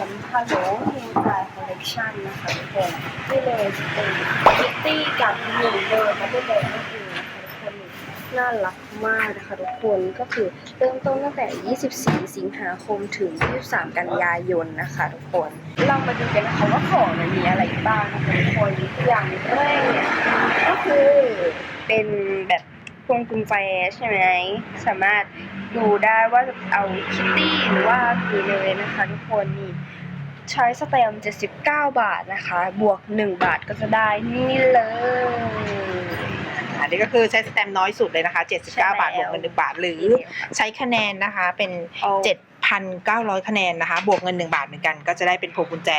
เมียมสแตมป์ฮัลโหลเฮนไซคอลเลคชันะคะทุกคนนี่เลยเป็นคิตตี้กับหนึ่งเดินมาด้วยเลยนั่นเองนะคะทุกคนน่ารักมากนะคะทุกคนก็คือเริ่มต้นตั้งแต่ 24 สิงหาคมถึง 23 กันยายนนะคะทุกคน เรามาดูกันนะคะว่าของมันมีอะไรบ้างนะคะทุกคนอย่างแรกเนี่ยก็คือเป็นแบบพวงกุญแจใช่ไหมสามารถ ดูได้ว่าจะเอาคิตตี้หรือว่าคือเลยนะคะทุกคนนี่ใช้สแตมป์79 บาทนะคะ บวก 1 บาทก็จะได้นี่เลยอันนี้ก็คือใช้สแตมป์น้อยสุดเลยนะคะ 79ใช่แล้วบาทบวกเงิน1บาทหรือใช้คะแนนนะคะเป็นเอา7,900 คะแนนนะคะ บวกเงิน 1 บาทเหมือนกัน ก็จะได้เป็นพวงกุญแจ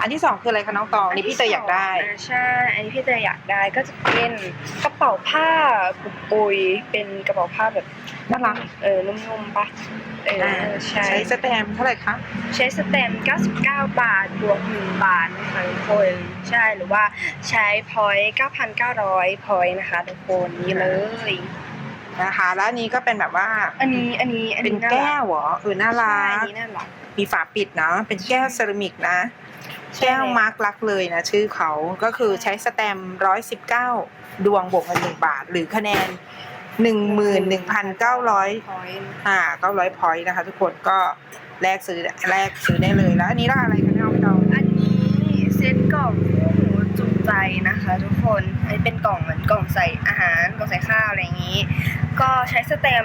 อันที่ 2 คืออะไรคะน้องตองอันนี้พี่เตยอยากได้ ใช่ อันนี้พี่เตยอยากได้ก็จะเป็นกระเป๋าผ้าปุกปุยเป็นกระเป๋าผ้าแบบน่ารักเออนุ่มๆปะเอออ่าใช่ใช้สแตมป์เท่าไหร่คะ ใช้สแตมป์99 บาท บวก 1 บาทนะคะทุกคน ใช่หรือว่าใช้พอยต์9,900พอยต์นะคะทุกคนนี่เลย นะคะ แล้วอันนี้ก็เป็นแบบว่าอันนี้อันนี้อันเป็นนี้าแก้รัวเหรอเออน่าใช่รัอันกนี้น่ารัก มีฝาปิดเนาะเป็นแก้วเซรามิกนะใช่แก้วมาร์กลักเลยนะ ชื่อเขาก็คือใช้สแตมร้อยสิบเก้าดวงบวกเงินหนึ่งบาท หรือคะแนนหนึ่งหมื่นหนึ่งพันเก้าร้อยพอยต์อ่าเก้าร้อยพอยต์นะคะทุกคนก็แลกซื้อแลกซื้อได้เลยแล้วอันนี้ล่ะอะไรคะเนี่ยพี่น้อง อันนี้เซ็ตกล่องคู่หูจุ ใจนะคะทุกคนอันนี้เป็นกล่องเหมือนกล่องใส่อาหารกล่องใส่ข้าวอะไรอย่างนี้ ก็ใช้สเต็ม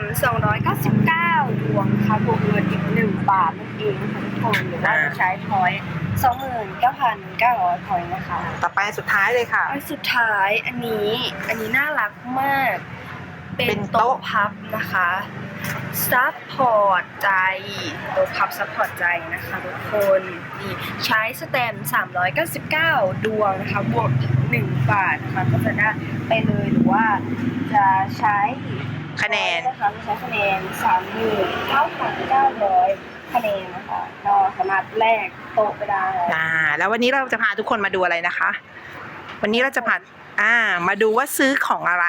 299 ดวงค่ะบวกเงินอีก 1 บาทนั่นเองค่ะทุกคนหรือว่าจะใช้พอยต์29,900พอยต์นะคะ ต่อไปสุดท้ายเลยค่ะ อันสุดท้ายอันนี้อันนี้น่ารักมาก เป็เป็นนโต๊ะโต๊ะพับนะคะซัพพอร์ตใจโต๊ะพับซัพพอร์ตใจนะคะทุกคนนี่ใช้สแตมป์399 ดวงนะคะบวกอีก1บาทนะคะก็จะได้ไปเลยหรือว่าจะใช้คะแนนนะคะใช้คะแนน39,900คะแนนนะคะก็สามารถแลกโต๊ะไปได้อ่าแล้ววันนี้เราจะพาทุกคนมาดูอะไรนะคะ วันนี้เราจะพา อ่า มาดูว่าซื้อของอะไร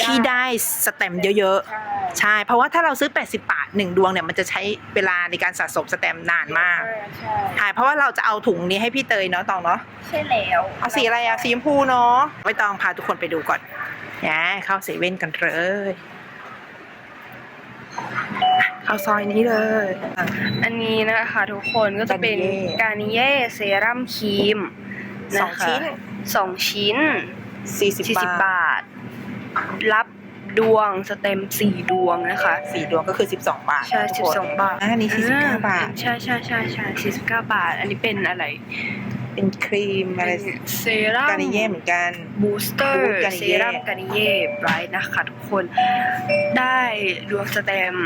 ที่ได้สแตมป์เยอะๆใช่ใช่ เพราะว่าถ้าเราซื้อ 80 บาทหนึ่งดวงเนี่ยมันจะใช้เวลาในการสะสมสแตมป์นานมากใช่ใช่ใช่เพราะว่าเราจะเอาถุงนี้ให้พี่เตยเนาะตองเนาะ ใช่แล้วเอาสีอะไรอะสีชมพูเนาะไม่ต้องพาทุกคนไปดูก่อนนะเข้าเซเว่นกันเลย เข้าซอยนี้เลยอะอันนี้นะคะทุกคนก็จะเป็น Garnier กานิเย่เซรั่มครีมสองชิ้น สองชิ้น สี่สิบ40 บาทบาท รับดวงสเต็มสี่ดวงนะคะ สี่ดวงก็คือสิบสองบาทใช่ทุกคน12บาทอะอันนี้สี่สิบเก้าบาท ใช่ใช่ใช่ใช่สี่สิบเก้าบาท อันนี้เป็นอะไร เป็นครีมอะไรเซรั่มกานิเย่เหมือนกันบูสเตอร์ Boost Garnier เซรั่มกานิเย่ไบรท์นะคะทุกคน ได้ดวงสเต็ม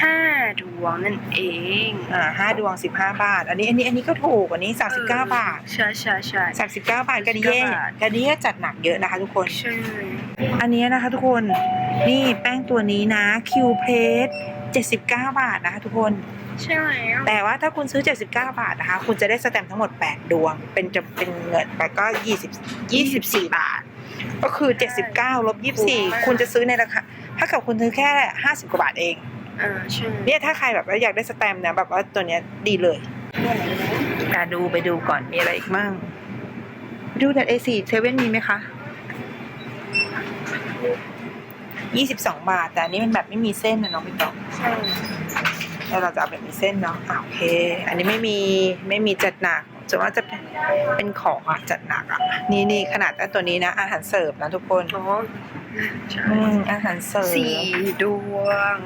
ห้าดวงนั่นเองอ่าห้าดวงสิบห้าบาท อันนี้อันนี้อันนี้ก็ถูกอันนี้สามสิบเก้าบาท ใช่ใช่ใช่สามสิบเก้าบาทกานิเย่บาทกานิเย่จัดหนักเยอะนะคะทุกคนใช่อันนี้นะคะทุกคนนี่แป้งตัวนี้นะคิวเพส79บาทนะคะทุกคน ใช่แล้วแต่ว่าถ้าคุณซื้อ 79 บาทนะคะ คุณจะได้สแตมป์ทั้งหมด 8 ดวง เป็นจะเป็นเงินไปก็ 20 24 บาท ก็คือ 79ลบ24 คุณจะซื้อในราคาถ้ากับคุณซื้อแค่ 50 กว่าบาทเองอ่าใช่เนี่ยถ้าใครแบบว่าอยากได้สแตมป์เนี่ยแบบว่าตัวเนี้ยดีเลยอะดูไปดูก่อนมีอะไรอีกมั่งดูแต่ A4 เซเว่นมีไหมคะ22บาท แต่อันนี้มันแบบไม่มีเส้นนะน้องพี่ตองใช่ แล้วเราจะเอาแบบมีเส้นเนาะอะโอเค อันนี้ไม่มีไม่มีจัดหนักส่วนว่าจะเป็นเป็นของอะจัดหนักอะนี่นี่ขนาดตัวนี้นะ อาหารเสิร์ฟนะทุกคนอ๋อใช่อืมอาหารเสิร์ฟสี่ดวง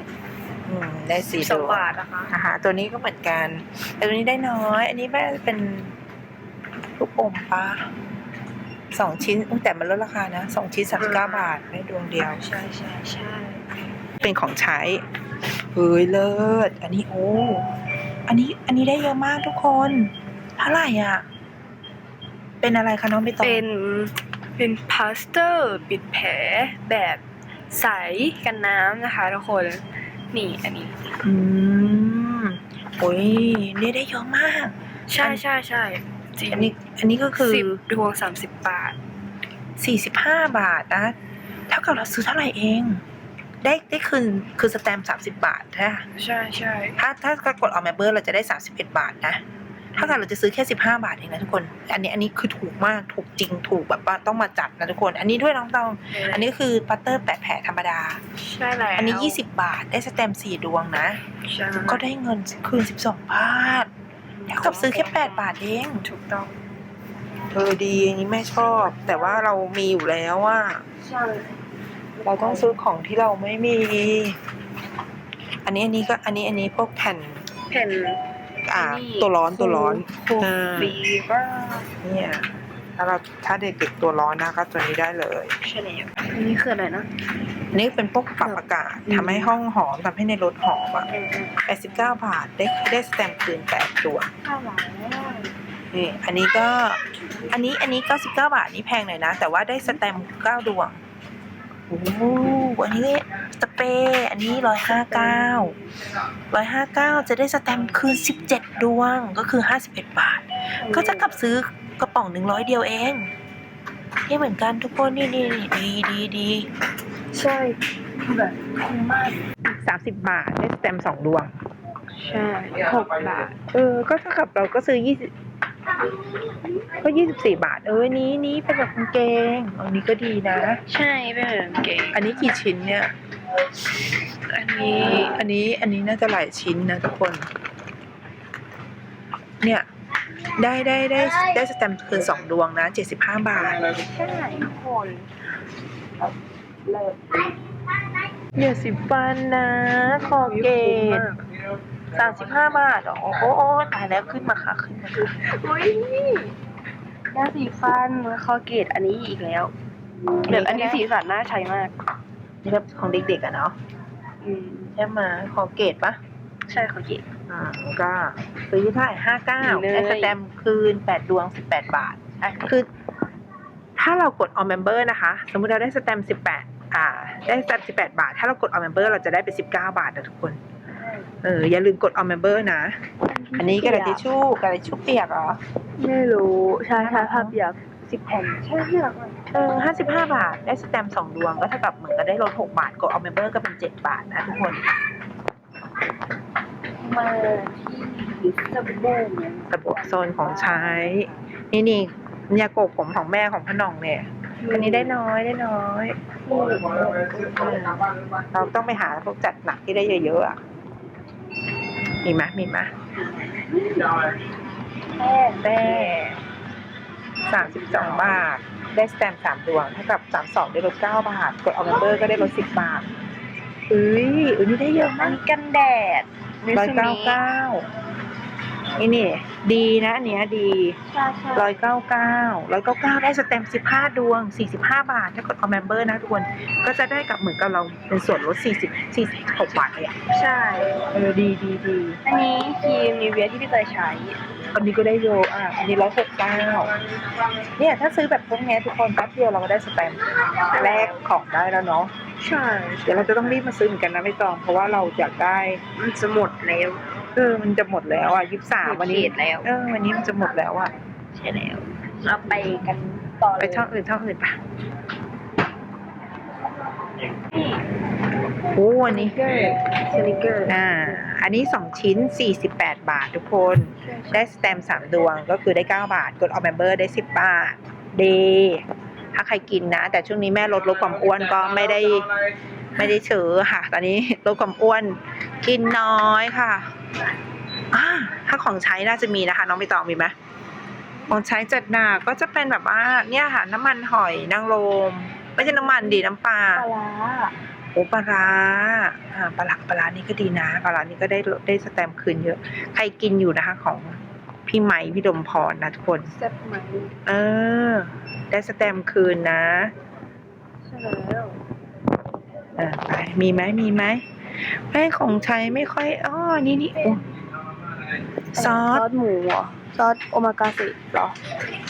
อืมได้สี่สดองวงบาทนะคะอาหารตัวนี้ก็เหมือนกัน แต่ตัวนี้ได้น้อย อันนี้เป็นลูกอมปะสองชิ้นอุ๊ยแต่มันลดราคานะสองชิ้นสามสิบเก้าบาทได้ดวงเดียว ใช่ใช่ใช่เป็นของใช้ เฮ้ยเลิศ อันนี้โอ้ อันนี้อันนี้ได้เยอะมากทุกคนเท่าไหร่อะ เป็นอะไรคะน้องใบตองเป็นเป็นพลาสเตอร์ปิดแผลแบบใสกันน้ำนะคะทุกคน นี่อันนี้ อืมโอ้ยนี่ได้เยอะมาก ใช่ใช่ใช่จริงอันนี้ อันนี้ก็คือสิบดวงสามสิบบาทสี่สิบห้าบาทนะ เท่ากับเราซื้อเท่าไหร่เอง ได้ได้คืนคือสแตมสามสิบบาทนะใช่ใช่ถ้าถ้ากดออกเมมเบอร์เราจะได้สามสิบเอ็ดบาทนะถ้าเกิดเราจะซื้อแค่สิบห้าบาทเองนะทุกคน อันนี้อันนี้คือถูกมากถูกจริงถูกแบบว่าต้องมาจัดนะทุกคน อันนี้ด้วยน้องตอง อันนี้คือปัตเตอร์แปะแผลธรรมดา ใช่แล้ว อันนี้ยี่สิบบาทได้สแตมป์สี่ดวงนะใช่ก็ได้เงินคืนสิบสองบาทเท่ากับซื้อแค่แปดบาทเอง ถูกต้องเออดีอันนี้แม่ชอบ แต่ว่าเรามีอยู่แล้วว่าใช่ เราต้องซื้อของที่เราไม่มี อันนี้อันนี้ก็อันนี้อันนี้พวกแผ่นแผ่นอ่านี่ตัวร้อนตัวร้อนคูอ่าฟีบ้าเนี่ยถ้าเราถ้าเด็กๆตัวร้อนนะก็ตัวนี้ได้เลยใช่แล้วอันนี้คืออะไรนะอันนี้เป็นพวกปรับอากาศอืมทำให้ห้องหอมทำให้ในรถหอมอะเออเออแปดสิบเก้าบาทได้ได้สแตมป์คืนแปดตัวข้าวหลามนี่อันนี้ก็ อันนี้อันนี้เก้าสิบเก้าบาทนี่แพงหน่อยนะ แต่ว่าได้สแตมป์เก้าดวง โอ้โหอันนี้สเปรย์อันนี้ร้อยห้าเก้าร้อยห้าเก้าจะได้สแตมป์คืนสิบเจ็ดดวงก็คือห้าสิบเอ็ดบาท ก็จะกลับซื้อกระป๋องหนึ่งร้อยเดียวเองนี่เหมือนกันทุกคนนี่นี่นี่ดีดีดีใช่แบบคุ้มมากสามสิบบาทได้สแตมป์สองดวง ใช่หกบาท เออ ก็เท่ากับเราก็ซื้อยี่สิบ ก็ยี่สิบสี่บาท เออนี้นี้เป็นแบบกางเกงอันนี้ก็ดีนะ ใช่เป็นแบบเก๋อันนี้กี่ชิ้นเนี่ย อันนี้ อันนี้อันนี้น่าจะหลายชิ้นนะทุกคน เนี่ย ได้ได้ได้ได้สแตมป์คืนสองดวงนะเจ็ดสิบห้าบาท ใช่ทุกคนเลิศเหยื่อสิบฟันนะคอเกต สามสิบห้าบาทอ๋อโอ้โอ้ตายแล้วขึ้นมาค่ะขึ้นมาค่ะอุ้ยยาสีฟันคอเกตอันนี้อีกแล้วแบบอันนี้สีสันน่าใช้มากนี่แบบของเด็กๆอะเนาะอืมใช่ไหมคอเกตปะใช่คอเกตอ่าก็ซื้อเท่าไหร่ห้าเก้าเลยได้สแตมป์คืนแปดดวงสิบแปดบาทคือ ถ้าเรากด all member นะคะ สมมุติเราได้สแตมป์สิบแปดอ่า ได้สแตมป์สิบแปดบาท ถ้าเรากด all member เราจะได้เป็นสิบเก้าบาทนะทุกคน เอออย่าลืมกด all member นะ อันนี้กระดาษทิชชู่กระดาษทิชชู่เปียกเหรอ ไม่รู้ใช่ใช่ภาพอยากสิบแผ่นใช่ที่รักมากเออห้าสิบห้าบาท ได้สแตมป์สองดวงก็เท่ากับเหมือนกับได้ลดหกบาท กด all member ก็เป็นเจ็ดบาทนะทุกคน มาที่สบู่เนี่ยกระบอกโซนของใช้ นี่นี่ยาโกกผมของแม่ของพอหน่องเนี่ย อันนี้ได้น้อยได้น้อย เราต้องไปหาพวกจัดหนักที่ได้เยอะๆอะ มีไหมมีไหมแป้งแต่สามสิบสองบาท ได้สแตมป์สามดวง เท่ากับสามสองได้ลดเก้าบาท กดออเมมเบอร์ก็ได้ลดสิบบาทเอ้ยอันนี้ได้เยอะอัมานกนี้กันแดดร้อยเก้าเก้า นี่นี่ดีนะอันเนี้ยดีใช่ใช่ร้อยเก้าเก้าร้อยเก้าเก้าได้สแตมป์สิบห้าดวงสี่สิบห้าบาท ถ้ากดออเมมเบอร์นะทุกคน ก็จะได้กับเหมือนกับเราเป็นส่วนลดสี่สิบสี่สิบหกบาทเลยอะใช่ เออดีดีดีอันนี้ครีมนิเวียที่พี่เตยใช้ อันนี้ก็ได้เยอะอะอันนี้ร้อยหกเก้าเนี่ยถ้าซื้อแบบพวกเนี้ยทุกคนแป๊บเดียวเราก็ได้สแตมป์แลกของได้แล้วเนาะใช่ เดี๋ยวเราจะต้องรีบมาซื้อเหมือนกันนะไม่ตอง เพราะว่าเราอยากได้มันจะหมดแล้ว เออมันจะหมดแล้วอะยี่สิบสามวันนี้ เขตแล้ว เออ วันนี้มันจะหมดแล้วอะ ใช่แล้ว เราไปกันต่อเลยไปช่องอื่นช่องอื่นปะโอ้อันนี้เกอร์สนิเกอร์อ่า อันนี้สองชิ้นสี่สิบแปดบาททุกคน ได้สแตมป์สามดวงก็คือได้เก้าบาท กดออเมมเบอร์ได้สิบบาท เดถ้าใครกินนะ แต่ช่วงนี้แม่ลดลดความอ้วนก็ไม่ได้ไม่ได้เฉอค่ะ ตอนนี้ลดความอ้วน กินน้อยค่ะ อ่าถ้าของใช้น่าจะมีนะคะ น้องใบตองมีไหมของใช้จัดหนักก็จะเป็นแบบว่าเนี่ยค่ะ น้ำมันหอยนางรมไม่ใช่น้ำมันดีน้ำปลาปลาร้าโอ้ปลาร้าอ่าปลาร้าปลาร้านี่ก็ดีนะปลาร้านี่ก็ได้ได้สแตมป์คืนเยอะ ใครกินอยู่นะคะ ของพี่ไหมพี่ดมพรนะทุกคน แซ่บไหมเออ ได้สแตมป์คืนนะ ใช่แล้วอ่าไปมีไหมมีไหม แม่ของใช้ไม่ค่อยอ๋อนี่นี่โอ้ซอซสอสหมูเหรอซอสโอมากาเสะเหรอ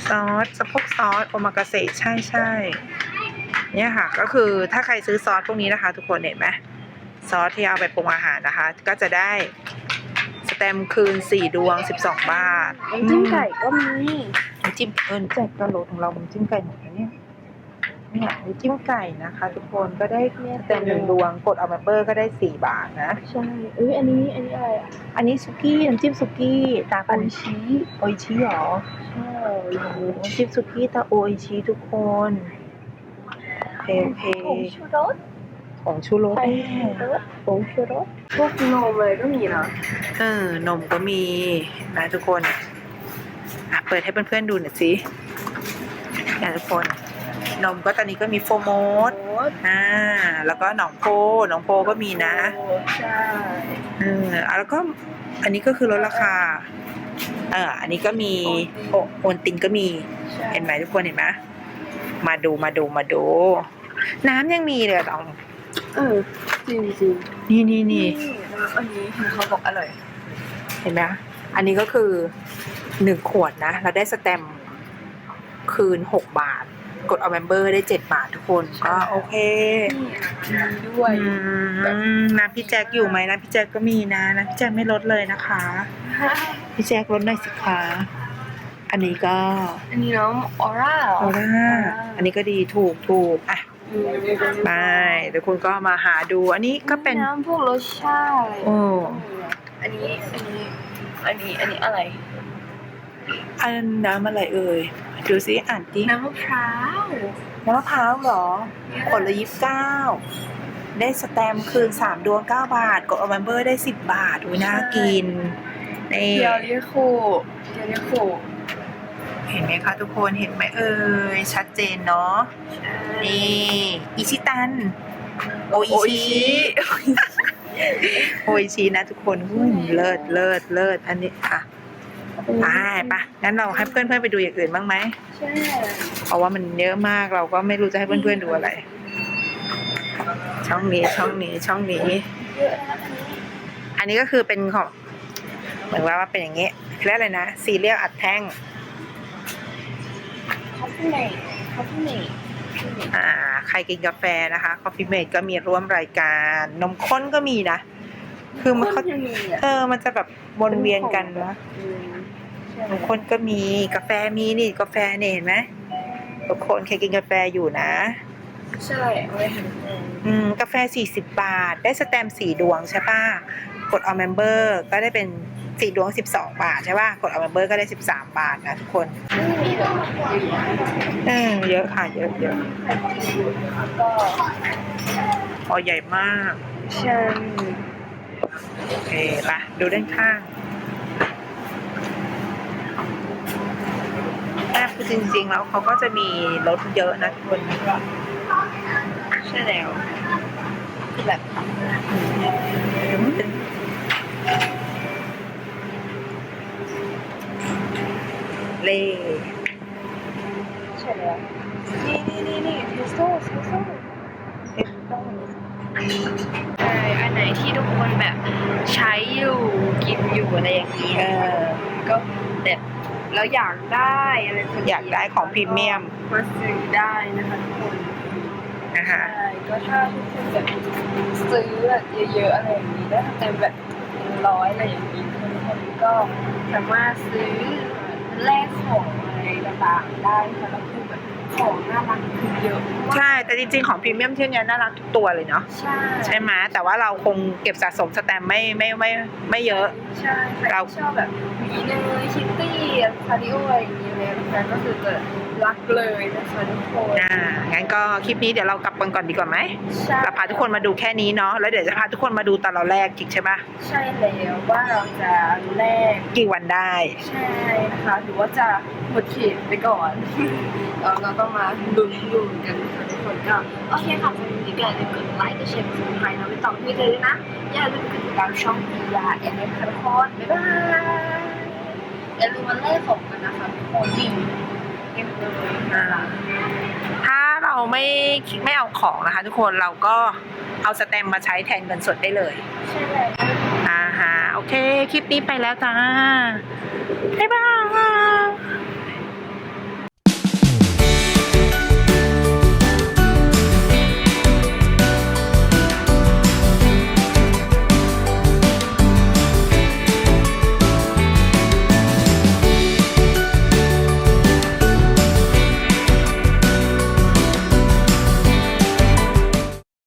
ซอสสะโพกซอสโอมากาเสะใช่ใช่เนี่ยค่ะ ก็คือถ้าใครซื้อซอสพวกนี้นะคะ ทุกคนเห็นไหมซอสที่เอาไปปรุงอาหารนะคะ ก็จะได้สแตมป์คืนสี่ดวงสิบสองบาทน้ำจิ้มไก่ก็มีน้ำจิ้มเอิญแจกกระโหลกของเราน้ำจิ้มไก่หมดแล้วเนี่ย เนี่ยมีจิ้มไก่นะคะ ทุกคนก็ได้สแตมป์หนึ่งดวงกดเอาเมมเบอร์ก็ได้สี่บาทนะ ใช่เอ้ยอันนี้อันนี้อะไรอะอันนี้ซุกี้น้ำจิ้มซุกี้ตาโอปันอิชิโออิชิเหรอใช่โอ้โหน้ำจิ้มซุกี้ตาโออิชิทุกคนโอเคโอเคผงชูรสของชูรสผงชูรสผงชูรสพวกนมเลยก็มีนะเออนมก็มีนะทุกคนอะเปิดให้เพื่อนๆดูหน่อยสินะทุกคน นมก็ตอนนี้ก็มีโฟร์โมดโอ้อ่าแล้วก็หนองโพหนองโพก็มีนะใช่เอออะแล้วก็อันนี้ก็คือลดราคาเอออันนี้ก็มีโอโอนตินก็มีใช่เห็นไหมทุกคนเห็นไหมมาดูมาดูมาดู น้ำยังมีเลยอะตองเออจริงจริงนี่นี่นี่แล้วอันนี้เห็นเขาบอกอร่อย เห็นไหมอันนี้ก็คือหนึ่งขวดนะ เราได้สแตมป์คืนหกบาท กดเอาเมมเบอร์ได้เจ็ดบาททุกคนก็โอเคนี่มีด้วยอืมน้ำพี่แจ็คอยู่ไหมน้ำพี่แจ็คก็มีนะน้ำพี่แจ็คไม่ลดเลยนะคะ พี่แจ็คลดหน่อยสิคะอันนี้ก็ อันนี้น้ำออร่าโอล่าอันนี้ก็ดีถูกถูกอะไปเดี๋ยวคุณก็มาหาดู อันนี้ก็เป็นน้ำพวกรสชาติอะไรโอ้อันนี้อันนี้อันนี้อันนี้อะไร อันน้ำอะไรเอ่ย ดูสิอ่านดิน้ำมะพร้าวน้ำมะพร้าวเหรอขวดละยี่สิบเก้าได้สแตมป์คืนสามดวงเก้าบาท กดเอาเมมเบอร์ได้สิบบาทอุ้ยน่ากินนี่เดียวเรียกคู่เดียวเรียกคู่เห็นไหมคะทุกคนเห็นไหมเอ่ยชัดเจนเนาะนี่อิชิตัน โออิชิโออิชินะทุกคนหุ้ยเลิศเลิศเลิศอันนี้ค่ะ ไปปะงั้นเราให้เพื่อนเพื่อนๆไปดูอย่างอื่นบ้างไหมใช่เพราะว่ามันเยอะมากเราก็ไม่รู้จะให้เพื่อนเพื่อนๆดูอะไร ช่องนี้ช่องนี้ช่องนี้เยอะนะอันนี้ อันนี้ก็คือเป็นของเหมือนว่าเป็นอย่างเงี้ยเรียกอะไรนะซีเรียลอัดแท่งคอฟฟี่เมดคอฟฟี่เมดอ่า ใครกินกาแฟนะคะ Coffee Mate ก็มีร่วมรายการ นมข้นก็มีนะ คือมันคเขานยังมีอะเออ มันจะแบบวนเวียนกันนะอืมใช่นมข้นก็มีกาแฟมีนี่กาแฟเนี่ยเห็นไหมทุกคนใครกินกาแฟอยู่นะ ใช่เอาไว้เห็นอืมอืมกาแฟ 40 บาท ได้สแตมป์สี่ดวงใช่ป่ะ กดเอาเมมเบอร์ก็ได้เป็นสี่ดวง 12 บาทใช่ป่ะ กดเอาเมมเบอร์ก็ได้ 13 บาทนะทุกคนไม่มีแบบอยู่อืมเยอะค่ะ เยอะเยอะก็พอใหญ่มาก ใช่ โอเคปะดูด้านข้างแต่คือจริง ๆ แล้วเขาก็จะมีรถเยอะนะทุกคนใช่แล้วคือแบบเล่ใช่แล้วนี่นี่นี่นี่เทสโต้เทสโต้เอ็มต้องใช่ อันไหนที่ทุกคนแบบใช้อยู่กินอยู่อะไรอย่างนี้เออ ก็แบบแล้วอยากได้อะไรพวนี้อยากได้ของพรีเมียม ก็ซื้อได้นะคะทุกคนนะคะใช่ก็ถ้าทุกคนแบบซื้อแบบเยอะๆอะไรอย่างนี้ได้เต็มแบบเป็นร้อยอะไรอย่างนี้ทุกคนก็สามารถซื้อแลกของอะไรต่างๆได้ค่ะแล้วคือแบบ ของน่ารักคือเยอะมากใช่ แต่จริงๆของพรีเมียมที่เนี้ยน่ารักทุกตัวเลยเนาะใช่ใช่ไหมแต่ว่าเราคงเก็บสะสมสแตมป์ไม่ไม่ไม่ไม่เยอะ ใช่ใครเราที่ชอบแบบหมีเนยคิตตี้คาริโออะไรอย่างนี้เลยนะคะก็คือจะรักเลยนะคะทุกคนอ่างั้นก็คลิปนี้เดี๋ยวเรากลับกันก่อนดีกว่าไหมใช่เราพาทุกคนมาดูแค่นี้เนาะแล้วเดี๋ยวจะพาทุกคนมาดูตอนเราแรกจริงใช่ปะใช่แล้วว่าเราจะแลกกี่วันได้ ใช่นะคะหรือว่าจะหมดเขตไปก่อนเราเราต้องมาลุ้นดูกันนะคะทุกคนก็โอเคค่ะสำหรับวันนี้ก็อย่าลืมกดไลค์กดแชร์กดซับสไครต์นะไม่ต้องพี่เลยด้วยนะอย่าลืมกดติดตามช่องพียาเอ็นเอ็มค่ะทุกคนบ๊ายบายอย่าลืมมาแลกของกันนะคะทุกคนนี่ เอ็มเลยนะคะถ้าเราไม่ไม่เอาของนะคะ ทุกคนเราก็เอาสแตมป์มาใช้แทนเงินสดได้เลยใช่แล้วอ่าฮะโอเค คลิปนี้ไปแล้วจ้าบ๊ายบาย